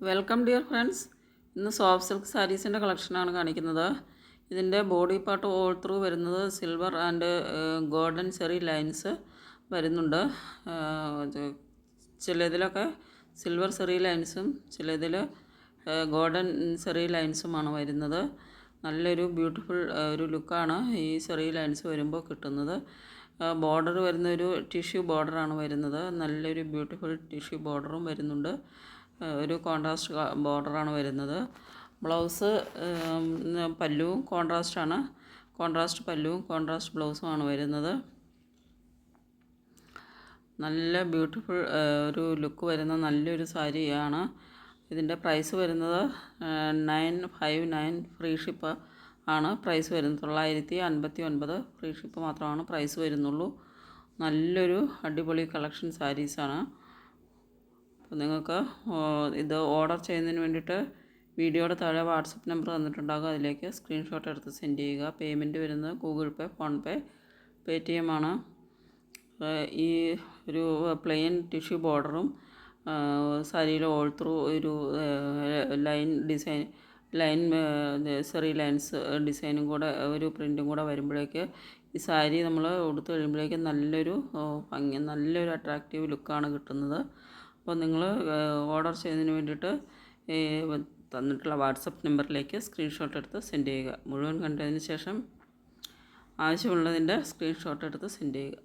Welcome dear friends ഇന്ന് soft silk സാരീസിന്റെ കളക്ഷനാണ് കാണിക്കുന്നത്. ഇതിന്റെ ബോഡി പാർട്ട് ഓൾ ത്രൂ വരുന്നത് silver and golden cherry lines വരുന്നുണ്ട്. ചിലതിലൊക്കെ സിൽവർ ചെറി ലൈൻസും ചിലതിൽ ഗോൾഡൻ ചെറി ലൈൻസുമാണ് വരുന്നത്. നല്ലൊരു ബ്യൂട്ടിഫുൾ ഒരു ലുക്കാണ് ഈ ചെറിയ ലൈൻസ് വരുമ്പോൾ കിട്ടുന്നത്. ബോർഡർ വരുന്നൊരു ടിഷ്യൂ ബോർഡറാണ് വരുന്നത്. നല്ലൊരു ബ്യൂട്ടിഫുൾ ടിഷ്യൂ ബോർഡറും വരുന്നുണ്ട്. ഒരു കോൺട്രാസ്റ്റ് ബോർഡറാണ് വരുന്നത്. ബ്ലൗസ് പല്ലുവും കോൺട്രാസ്റ്റാണ് കോൺട്രാസ്റ്റ് പല്ലുവും കോൺട്രാസ്റ്റ് ബ്ലൗസുമാണ് വരുന്നത്. നല്ല ബ്യൂട്ടിഫുൾ ഒരു ലുക്ക് വരുന്ന നല്ലൊരു സാരിയാണ്. ഇതിന്റെ പ്രൈസ് വരുന്നത് nine five nine free ship ആണ്. പ്രൈസ് വരുന്നത് തൊള്ളായിരത്തി അൻപത്തി ഒൻപത് ഫ്രീ ഷിപ്പ് മാത്രമാണ് പ്രൈസ് വരുന്നുള്ളൂ. നല്ലൊരു അടിപൊളി കളക്ഷൻ സാരീസാണ് അപ്പോൾ നിങ്ങൾക്ക് ഇത് ഓർഡർ ചെയ്യുന്നതിന് വേണ്ടിയിട്ട് വീഡിയോയുടെ താഴെ വാട്സപ്പ് നമ്പർ തന്നിട്ടുണ്ടാകും. അതിലേക്ക് സ്ക്രീൻഷോട്ട് എടുത്ത് സെൻഡ് ചെയ്യുക. പേയ്മെന്റ് വരുന്നത് Google Pay PhonePe Paytm ആണ് ഈ ഒരു പ്ലെയിൻ ടിഷ്യൂ ബോർഡറും സാരിയിൽ ഓൾ ത്രൂ ഒരു ലൈൻ ഡിസൈൻ ലൈൻ സെറി ലൈൻസ് ഡിസൈനും കൂടെ ഒരു പ്രിന്റും കൂടെ വരുമ്പോഴേക്ക് ഈ സാരി നമ്മൾ ഉടുത്ത് കഴിയുമ്പോഴേക്ക് നല്ലൊരു ഭംഗി നല്ലൊരു അട്രാക്റ്റീവ് ലുക്കാണ് കിട്ടുന്നത്. അപ്പോൾ നിങ്ങൾ ഓർഡർ ചെയ്യുന്നതിന് വേണ്ടിയിട്ട് തന്നിട്ടുള്ള വാട്സപ്പ് നമ്പറിലേക്ക് സ്ക്രീൻഷോട്ട് എടുത്ത് സെൻഡ് ചെയ്യുക. മുഴുവൻ കണ്ടതിന് ശേഷം ആവശ്യമുള്ളതിന്റെ സ്ക്രീൻഷോട്ട് എടുത്ത് സെൻഡ് ചെയ്യുക.